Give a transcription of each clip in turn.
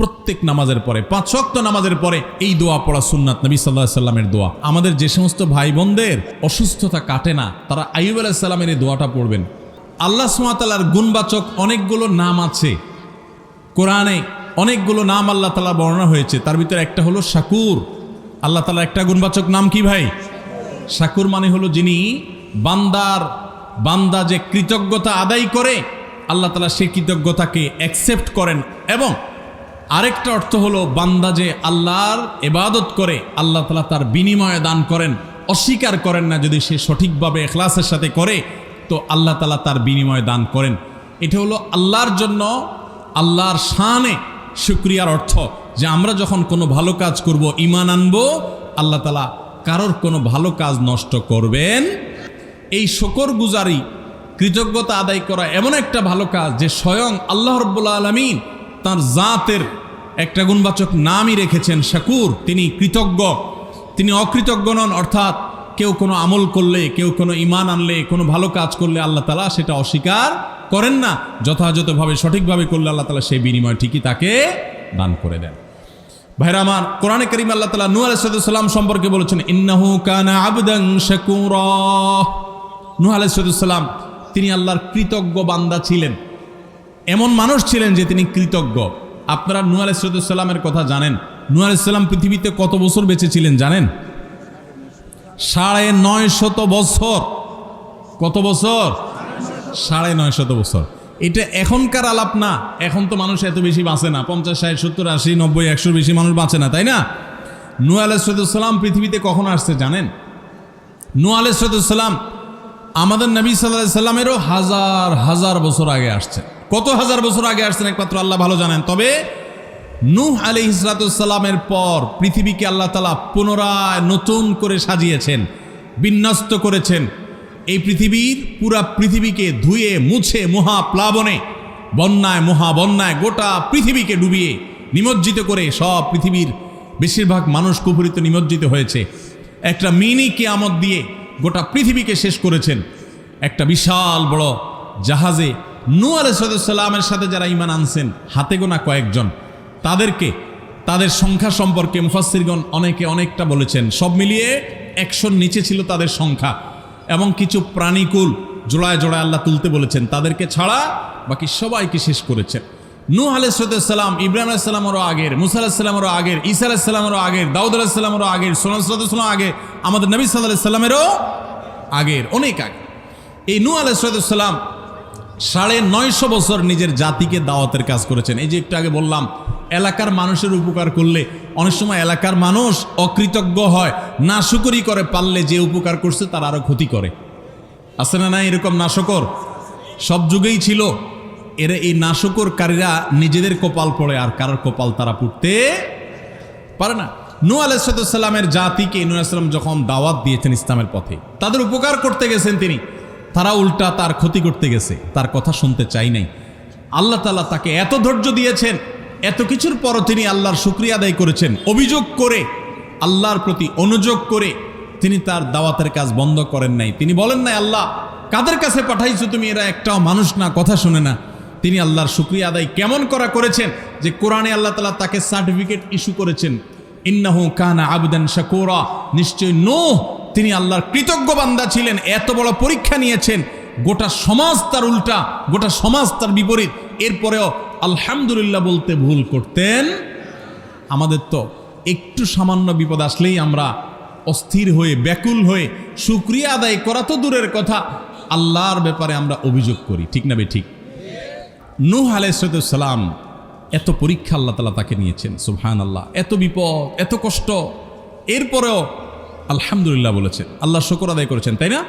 প্রত্যেক নামাজের পরে, পাঁচ ওয়াক্ত নামাজের পরে এই দোয়া পড়া সুন্নাত নবী সাল্লাহ সাল্লামের দোয়া। আমাদের যে সমস্ত ভাই বোনদের অসুস্থতা কাটে না, তারা আইব আলাহিসাল্লামের এই দোয়াটা পড়বেন। আল্লাহ সুমাতালার গুণবাচক অনেকগুলো নাম আছে। কোরআনে অনেকগুলো নাম আল্লাহ তালা বর্ণনা হয়েছে। তার ভিতরে একটা হলো শাকুর। আল্লাহ তালার একটা গুণবাচক নাম কি ভাই? শাকুর মানে হলো যিনি বান্দার, বান্দা যে কৃতজ্ঞতা আদায় করে, আল্লাহ তালা সেই কৃতজ্ঞতাকে অ্যাকসেপ্ট করেন এবং আরেকটা অর্থ হলো, বান্দা যে আল্লাহর এবাদত করে, আল্লাহ তালা তার বিনিময়ে দান করেন, অস্বীকার করেন না যদি সে সঠিকভাবে এখলাসের সাথে করে, তো আল্লাহ তালা তার বিনিময়ে দান করেন। এটা হলো আল্লাহর জন্য, আল্লাহর শানে শুক্রিয়ার অর্থ যে আমরা যখন কোনো ভালো কাজ করব ইমান আনব, আল্লাহ তালা কারোর কোনো ভালো কাজ নষ্ট করবেন। এই শকর গুজারি, কৃতজ্ঞতা আদায় করা এমন একটা ভালো কাজ যে স্বয়ং আল্লাহ রব্বুল্লা আলমিন তার জাতের একটা গুণবাচক নামই রেখেছেন শাকুর। তিনি কৃতজ্ঞ। তিনি অকৃতজ্ঞ নন, অর্থাৎ কেউ কোনো আমল করলে, কেউ কোনো ইমান আনলে, কোনো ভালো কাজ করলে আল্লাহ তালা সেটা অস্বীকার করেন না। যথাযথভাবে, সঠিকভাবে করলে আল্লাহ তালা সেই বিনিময় ঠিকই তাকে দান করে দেন। ভাইরা আমার, কোরআনে করিম আল্লাহ তালা নূ আলাইসাল্লাম সম্পর্কে বলেছেন, ইন্নাহু কানা আবদাং শাকুরা। নূহ আলাইসাল্লাম তিনি আল্লাহর কৃতজ্ঞ বান্দা ছিলেন। এমন মানুষ ছিলেন যে তিনি কৃতজ্ঞ। আপনারা নূ আলাইসাল্লামের কথা জানেন। নূ আলাইসাল্লাম পৃথিবীতে কত বছর বেঁচে ছিলেন জানেন? সাড়ে নয় শত বছর। কত বছর? সাড়ে নয় শত বছর। এটা এখনকার আলাপ না। এখন তো মানুষ এত বেশি বাঁচে না। পঞ্চাশ, ষাট, সত্তর, আশি, নব্বই, একশোর বেশি মানুষ বাঁচে না, তাই না? নু আলাইসালাম পৃথিবীতে কখন আসছে জানেন? নু আলাইসালাম আমাদের নবী সাল্লাহ সাল্লামেরও হাজার হাজার বছর আগে আসছে। কত হাজার বছর আগে আসছেন একমাত্র আল্লাহ ভালো জানেন। তবে নূহ আলি ইসলাতামের পর পৃথিবীকে আল্লাহ তালা পুনরায় নতুন করে সাজিয়েছেন, বিন্যস্ত করেছেন। এই পৃথিবীর পুরা পৃথিবীকে ধুয়ে, মুছে, মহাপ্লাবনে, বন্যায়, মহাবন্যায় গোটা পৃথিবীকে ডুবিয়ে নিমজ্জিত করে সব পৃথিবীর বেশিরভাগ মানুষ কুপুরিত নিমজ্জিত হয়েছে। একটা মিনি কেয়ামত দিয়ে গোটা পৃথিবীকে শেষ করেছেন। একটা বিশাল বড় জাহাজে নু আলাইসাল্লামের সাথে যারা ইমান আনছেন, হাতে গোনা কয়েকজন, তাদেরকে, তাদের সংখ্যা সম্পর্কে মুফাসিরগণ অনেকে অনেকটা বলেছেন। সব মিলিয়ে একশোর নিচে ছিল তাদের সংখ্যা। এবং কিছু প্রাণীকুল জোড়ায় জোড়ায় আল্লাহ তুলতে বলেছেন, তাদেরকে ছাড়া বাকি সবাইকে শেষ করেছেন। নূ আলাইসালাম ইব্রাহিম আলাইসালামেরও আগের, মুসা আলাহিসাল্লামেরও আগের, ঈসা আলাহিসাল্লামেরও আগের, দাউদ আলাহিসাল্লামেরও আগের সোনাম আগে, আমাদের নবী সাল্লাহ সাল্লামেরও আগের, অনেক আগে। এই নূ আলাইসালাম সাড়ে নয়শো বছর নিজের জাতিকে দাওয়াতের কাজ করেছেন। এই যে একটু আগে বললাম, এলাকার মানুষের উপকার করলে অনেক সময় এলাকার মানুষ অকৃতজ্ঞ হয়, নাশুকরি করে, পারলে যে উপকার করছে তার আরও ক্ষতি করে। আছে না না এরকম নাশকর? সব যুগেই ছিল। এরা এই নাশকরকারীরা নিজেদের কপাল পড়ে আর কারোর কপাল তারা পুড়তে পারে না। নু আলাইসালামের জাতিকে নু আলাইসালাম যখন দাওয়াত দিয়েছেন ইসলামের পথে, তাদের উপকার করতে গেছেন তিনি। তারা উল্টা তার ক্ষতি করতে গেছে, তার কথা শুনতে চাই নাই। আল্লাহ তালা তাকে এত ধৈর্য দিয়েছেন, এত কিছুর পরও তিনি আল্লাহর শুক্রিয়া আদায় করেছেন, অভিযোগ করে, আল্লাহর প্রতি অনুযোগ করে তিনি তার দাওয়াতের কাজ বন্ধ করেন নাই। তিনি বলেন নাই, আল্লাহ, কাদের কাছে পাঠাইছো তুমি? এরা একটাও মানুষ না, কথা শুনে না। তিনি আল্লাহর শুক্রিয়া আদায় কেমন করা করেছেন যে কোরআনে আল্লাহ তালা তাকে সার্টিফিকেট ইস্যু করেছেন, ইন্নাহু কানা আবদান শাকুরা। নিশ্চয় নো তিনি আল্লাহর কৃতজ্ঞ বান্দা ছিলেন, এত বড় পরীক্ষা নিয়েছেন, গোটা সমাজ তার উল্টা, গোটা সমাজ তার বিপরীত। এরপরেও আলহামদুলিল্লাহ বলতে ভুল করতেন। আমাদের তো একটু সামান্য বিপদ আসলেই আমরা অস্থির হয়ে, ব্যাকুল হয়ে সুক্রিয়া আদায় করা তো দূরের কথা, আল্লাহর ব্যাপারে আমরা অভিযোগ করি, ঠিক না বে ঠিক। নূহ আলাইসালাম এত পরীক্ষা আল্লাহ তালা তাকে নিয়েছেন সুবহান আল্লাহ এত বিপদ, এত কষ্ট। এরপরেও আলহামদুলিল্লাহ বলেছেন আল্লাহ শকর আদায় করেছেন, তাই না?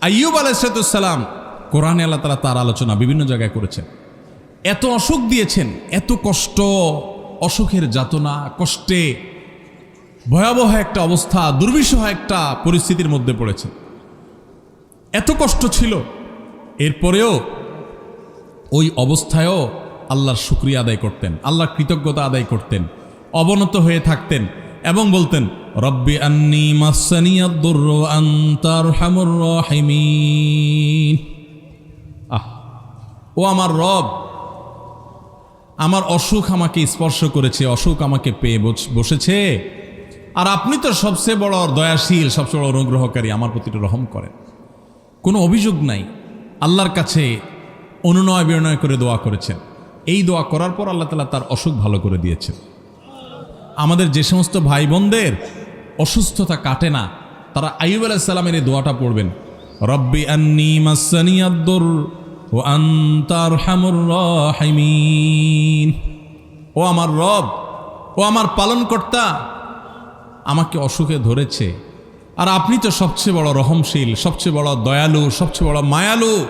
আইয়ুব আলাইসালাম কোরআনে আল্লাহ তালা তার আলোচনা বিভিন্ন জায়গায় করেছেন। এত অসুখ দিয়েছেন, এত কষ্ট, অসুখের যাতনা, কষ্টে ভয়াবহ একটা অবস্থা, দুর্বিষহ একটা পরিস্থিতির মধ্যে পড়েছে এত কষ্ট ছিল, এরপরেও ওই অবস্থায়ও আল্লাহর শুক্রিয়া আদায় করতেন, আল্লাহর কৃতজ্ঞতা আদায় করতেন, অবনত হয়ে থাকতেন। এবং বলতেন, রব্বি আন্নি রহিমিন। আহ, ও আমার রব, আমার অসুখ আমাকে স্পর্শ করেছে, অসুখ আমাকে পেয়ে বসেছে। আর আপনি তো সবচেয়ে বড় দয়াশীল, সবচেয়ে বড় অনুগ্রহকারী, আমার প্রতি রহম করেন। কোনো অভিযোগ নাই। আল্লাহর কাছে অনুনয় বিনয় করে দোয়া করেছেন। এই দোয়া করার পর আল্লাহ তালা তার অসুখ ভালো করে দিয়েছেন। আমাদের যে সমস্ত ভাই বোনদের অসুস্থতা কাটে না, তারা আইব আলাইসাল্লামের এই দোয়াটা পড়বেন। রব্বি আন্নি ও আন্তার ও আমার রব, ও আমার পালনকর্তা, আমাকে অসুখে ধরেছে। আর আপনি তো সবচেয়ে বড় রহমশীল, সবচেয়ে বড় দয়ালু, সবচেয়ে বড় মায়ালু।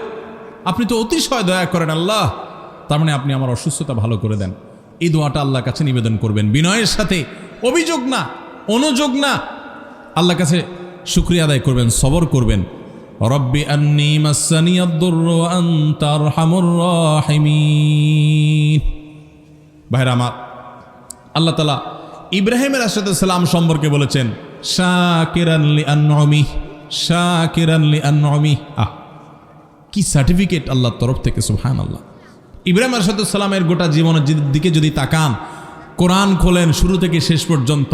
আপনি তো অতিশয় দয়া করেন আল্লাহ, তার মানে আপনি আমার অসুস্থতা ভালো করে দেন। এই দোয়াটা আল্লাহর কাছে নিবেদন করবেন। বিনয়ের সাথে, অভিযোগ না, অনুযোগ না। আল্লাহর কাছে শুক্রিয়া আদায় করবেন, সবর করবেন। রব্বি আন্নি মাসানিয়াদ্দুর আনতার রাহিমিন। ভাইরা আমার, আল্লাহ তালা ইব্রাহিমের সালাম সম্পর্কে বলেছেন শাকিরানলি আনমি শাকিরানলি আনমি আহ, কি সার্টিফিকেট আল্লাহর তরফ থেকে সুহান আল্লাহ ইব্রাহিম সালামের গোটা জীবনের দিকে যদি তাকান, কোরআন খোলেন শুরু থেকে শেষ পর্যন্ত।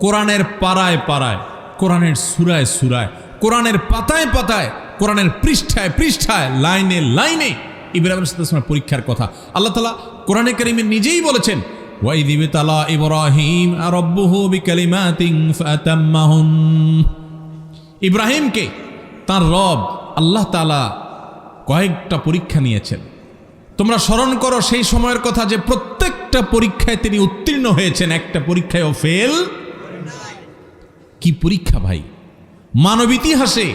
কোরআনের পাড়ায় পাড়ায়, কোরআনের সুরায় সুরায়, কোরআনের পাতায় পাতায়, কোরআনের পৃষ্ঠায় পৃষ্ঠায়, লাইনে লাইনে ইব্রাহিম সালামের পরীক্ষার কথা। আল্লাহ তালা কোরআনে করিমে নিজেই বলেছেন তালা ইব্রাহিমকে তার রব আল্লাহ তালা কয়েকটা পরীক্ষা নিয়েছেন। তোমরা স্মরণ করো সেই সময়ের কথা যে প্রত্যেকটা পরীক্ষায় তিনি উত্তীর্ণ হয়েছেন। একটা পরীক্ষায়ও ফেল কি পরীক্ষা ভাই? মানব ইতিহাসে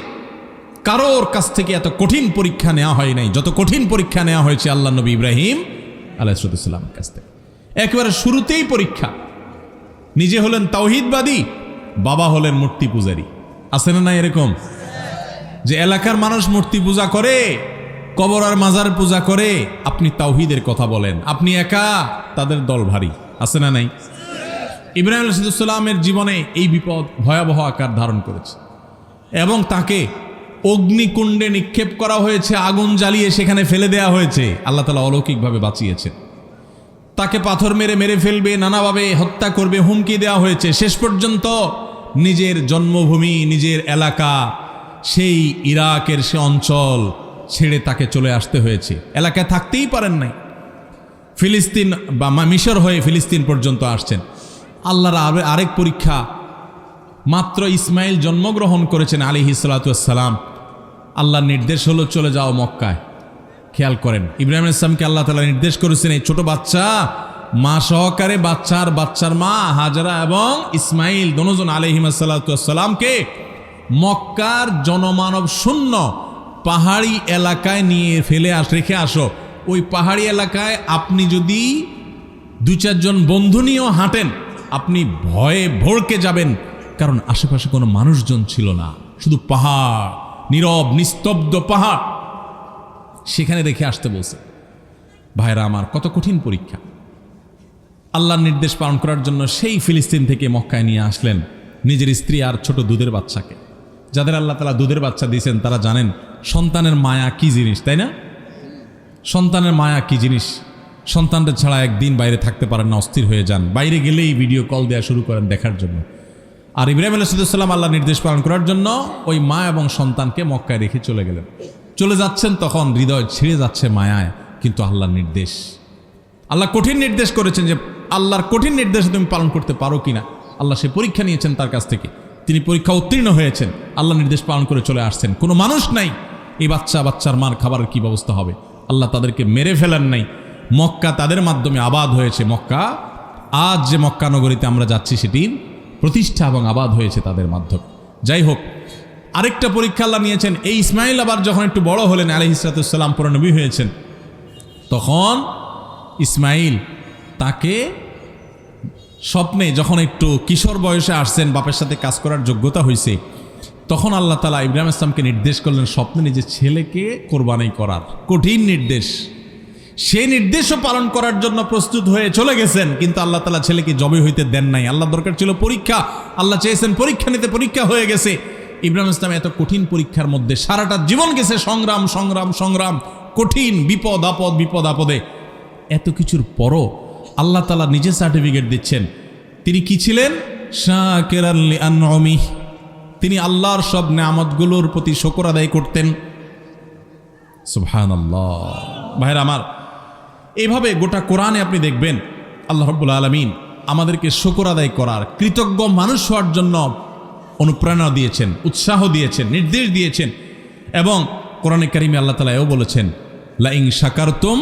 কারোর কাছ থেকে এত কঠিন পরীক্ষা নেওয়া হয় নাই। যত কঠিন পরীক্ষা নেওয়া হয়েছে আল্লাহ নবী ইব্রাহিম আলাইসালামের কাছ থেকে। একেবারে শুরুতেই পরীক্ষা। নিজে হলেন তাওহিদবাদী, বাবা হলেন মূর্তি পূজারী। আছে না না এরকম? যে এলাকার মানুষ মূর্তি পূজা করে কবর আর মাজার পূজা করে আপনি তাওহিদের কথা বলেন। আপনি একা, তাদের দল ভারী। আছে না নাই? ইব্রাহিম আলসালামের জীবনে এই বিপদ ভয়াবহ আকার ধারণ করেছে। এবং তাকে অগ্নিকুণ্ডে নিক্ষেপ করা হয়েছে, আগুন জ্বালিয়ে সেখানে ফেলে দেয়া হয়েছে। আল্লাহ তালা অলৌকিকভাবে বাঁচিয়েছে তাকে পাথর মেরে মেরে ফেলবে, নানাভাবে হত্যা করবে, হুমকি দেওয়া হয়েছে। শেষ পর্যন্ত নিজের জন্মভূমি, নিজের এলাকা, সেই ইরাকের সে অঞ্চল ছেড়ে তাকে চলে আসতে হয়েছে। এলাকায় থাকতেই পারেন নাই। ফিলিস্তিন বা মিশর হয়ে ফিলিস্তিন পর্যন্ত আসছেন। আল্লাহর আরে- আরেক পরীক্ষা, মাত্র ইসমাইল জন্মগ্রহণ করেছেন আলী হিসালাতাম আল্লাহর নির্দেশ হলো চলে যাও মক্কায়। খেয়াল করেন, ইব্রাহিম ইসলামকে আল্লাহ তালা নির্দেশ করেছেন এই ছোট বাচ্চা, মা সহকারে বাচ্চার বাচ্চার মা হাজারা এবং ইসমাইল, দনোজন আলহিমাসাল্লামকে মক্কার জনমানব শূন্য পাহাড়ি এলাকায় নিয়ে ফেলে আস, রেখে আসো। ওই পাহাড়ি এলাকায় আপনি যদি দু চারজন বন্ধু নিয়েও হাঁটেন, আপনি ভয়ে ভড়কে যাবেন। কারণ আশেপাশে কোনো মানুষজন ছিল না। শুধু পাহাড়, নীরব, নিস্তব্ধ পাহাড়। সেখানে রেখে আসতে বলছে, ভাইরা, আমার কত কঠিন পরীক্ষা। আল্লাহর নির্দেশ পালন করার জন্য সেই ফিলিস্তিন থেকে মক্কায় নিয়ে আসলেন নিজের স্ত্রী আর ছোট দুধের বাচ্চাকে। যাদের আল্লাহ তালা দুধের বাচ্চা দিয়েছেন, তারা জানেন সন্তানের মায়া কি জিনিস, তাই না? সন্তানের মায়া কি জিনিস? সন্তানটা ছাড়া একদিন বাইরে থাকতে পারেন না, অস্থির হয়ে যান। বাইরে গেলেই ভিডিও কল দেওয়া শুরু করেন দেখার জন্য। আর ইব্রাহিম আলাইসাল্লাম আল্লাহ নির্দেশ পালন করার জন্য ওই মা এবং সন্তানকে মক্কায় রেখে চলে গেলেন। চলে যাচ্ছেন তখন হৃদয় ছিঁড়ে যাচ্ছে মায়ায়, কিন্তু আল্লাহর নির্দেশ। আল্লাহ কঠিন নির্দেশ করেছেন যে, আল্লাহর কঠিন নির্দেশ তুমি পালন করতে পারো কিনা? আল্লাহ সে পরীক্ষা নিয়েছেন তার কাছ থেকে। তিনি পরীক্ষা উত্তীর্ণ হয়েছেন। আল্লাহ নির্দেশ পালন করে চলে আসছেন। কোনো মানুষ নাই। এই বাচ্চা, বাচ্চার মার খাবারের কি ব্যবস্থা হবে? আল্লাহ তাদেরকে মেরে ফেলেন নাই। মক্কা তাদের মাধ্যমে আবাদ হয়েছে। মক্কা, আজ যে মক্কা নগরীতে আমরা যাচ্ছি সেটি প্রতিষ্ঠা এবং আবাদ হয়েছে তাদের মাধ্যমে। যাই হোক, আরেকটা পরীক্ষা আল্লাহ নিয়েছেন। এই ইসমাইল আবার যখন একটু বড় হলেন আলি ইসরাতুসাল্লাম পুরনবী হয়েছেন, তখন ইসমাইল তাকে স্বপ্নে যখন একটু কিশোর বয়সে আসছেন, বাপের সাথে কাজ করার যোগ্যতা হয়েছে তখন আল্লাহ তালা ইব্রাহিম ইসলামকে নির্দেশ করলেন, স্বপ্নে নিজের ছেলেকে কোরবানি করার। কঠিন নির্দেশ। সেই নির্দেশও পালন করার জন্য প্রস্তুত হয়ে চলে গেছেন, কিন্তু আল্লাহ তালা ছেলেকে জবে হইতে দেন নাই। আল্লাহ দরকার ছিল পরীক্ষা। আল্লাহ চেয়েছেন পরীক্ষা নিতে, পরীক্ষা হয়ে গেছে। ইব্রাহিম ইসলাম এত কঠিন পরীক্ষার মধ্যে সারাটা জীবন গেছে সংগ্রাম সংগ্রাম সংগ্রাম, কঠিন বিপদ, আপদ, বিপদ, আপদে। এত কিছুর পরও আল্লাহ তালা নিজে সার্টিফিকেট দিচ্ছেন। তিনি কি ছিলেন? শাকির আনমি তিনি আল্লাহর সব নামতগুলোর প্রতি শকর আদায় করতেন। ভাইরা আমার এইভাবে গোটা কোরআনে আপনি দেখবেন, আল্লাহ রব্বুল আলমিন আমাদেরকে শকর আদায় করার কৃতজ্ঞ মানুষ হওয়ার জন্য অনুপ্রেরণা দিয়েছেন, উৎসাহ দিয়েছেন, নির্দেশ দিয়েছেন এবং কোরআনে কারিমে আল্লাহ তালা এও বলেছেন লাইং সাকারতুম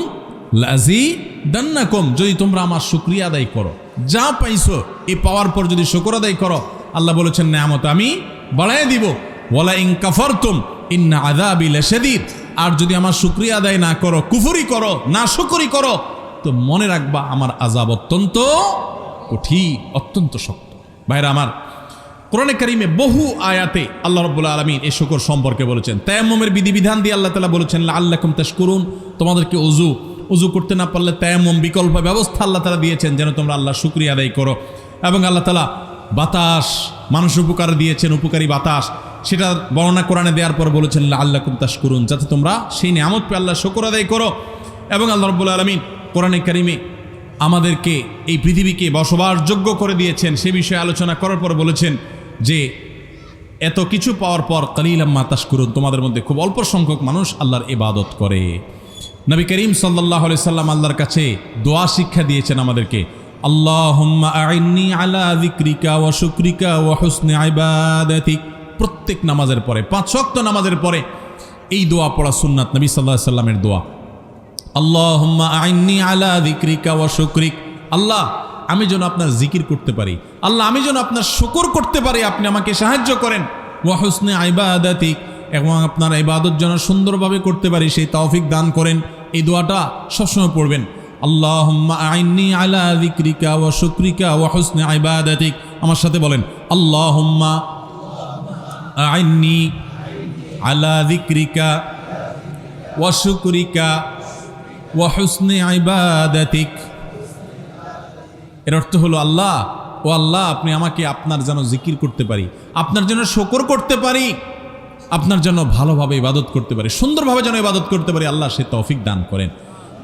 লাজি দান্নাকুম যদি তোমরা আমার শুক্রিয়া আদায় করো। যা পাইছো, এই পাওয়ার পর যদি শুকর আদায় করো, আল্লাহ বলেছেন, নেয়ামত আমি বাড়াই দিব। ওয়ালা ইং কাফারতুম, ইন্না আযাবি লাশাদীদ। আর যদি আমার শুক্রিয়া আদায় না করো, কুফুরি করো, না শুকরি করো, তো মনে রাখবা আমার আজাব অত্যন্ত কঠিন, অত্যন্ত শক্ত। ভাইরা আমার, কোরআনে কারিমে বহু আয়াতে আল্লাহ রব্বুল আলমিন এই শুকর সম্পর্কে বলেছেন। তায়াম্মমের বিধিবিধান দিয়ে আল্লাহ তালা বলেছেন আল্লাহকুম করুন তোমাদেরকে অজু অজু করতে না পারলে তায়াম্মম বিকল্প ব্যবস্থা আল্লাহ তালা দিয়েছেন যেন তোমরা আল্লাহ শুক্রিয়া আদায় করো। এবং আল্লাহ তালা বাতাস, মানুষ উপকার দিয়েছেন, উপকারী বাতাস। সেটা বর্ণনা কোরআনে দেওয়ার পর বলেছেন আল্লাহ কুমতাস করুন যাতে তোমরা সেই নিয়ামত পে আল্লাহ শুকর আদায় করো। এবং আল্লাহ রব্বুল আলমিন কোরআনে কারিমে আমাদেরকে এই পৃথিবীকে বসবাসযোগ্য করে দিয়েছেন। সে বিষয়ে আলোচনা করার পর বলেছেন যে, এত কিছু পাওয়ার পর কালিলাম মাতাস করুন তোমাদের মধ্যে খুব অল্প সংখ্যক মানুষ আল্লাহর ইবাদত করে। নবী করিম সাল্লাহ সাল্লাম আল্লাহর কাছে দোয়া শিক্ষা দিয়েছেন আমাদেরকে। আল্লাহ আইনি আলা শুকরিকা প্রত্যেক নামাজের পরে, পাঁচ ওয়াক্ত নামাজের পরে এই দোয়া পড়া সুন্নাত নবী সাল্লাহ সাল্লামের দোয়া। আল্লাহুম্মা আইন্নি আলা যিকরিকা ওয়া শুকরিক। আল্লাহ, আমি যেন আপনার জিকির করতে পারি। আল্লাহ, আমি যেন আপনার শুকর করতে পারি। আপনি আমাকে সাহায্য করেন। ওয়া হুসনে আইবাদাতিক এবং আপনার ইবাদত যেন সুন্দরভাবে করতে পারি, সেই তৌফিক দান করেন। এই দোয়াটা সবসময় পড়বেন। আল্লাহুম্মা আইন্নি আলা যিকরিকা ওয়া শুকরিকা ওয়া হুসনে আইবাদাতিক আমার সাথে বলেন, আল্লাহুম্মা আইন্নি আলা যিকরিকা ওয়া শুকরিকা ওয়াহুসনে আইবাদাতিক এর অর্থ হলো, আল্লাহ, ও আল্লাহ, আপনি আমাকে আপনার যেন জিকির করতে পারি, আপনার যেন শকর করতে পারি। আপনার জন্য ভালোভাবে ইবাদত করতে পারি, সুন্দরভাবে যেন ইবাদত করতে পারি, আল্লাহ সে তৌফিক দান করেন।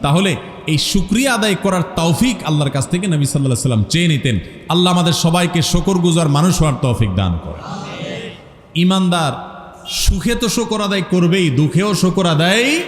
তাহলে এই সুক্রিয়া আদায় করার তৌফিক আল্লাহর কাছ থেকে নবী সাল্লাহ সাল্লাম চেয়ে নিতেন। আল্লাহ আমাদের সবাইকে শকর গুজার মানুষ হওয়ার তৌফিক দান করেন। ইমানদার সুখে তো শকর আদায় করবেই, দুঃখেও শকর আদায়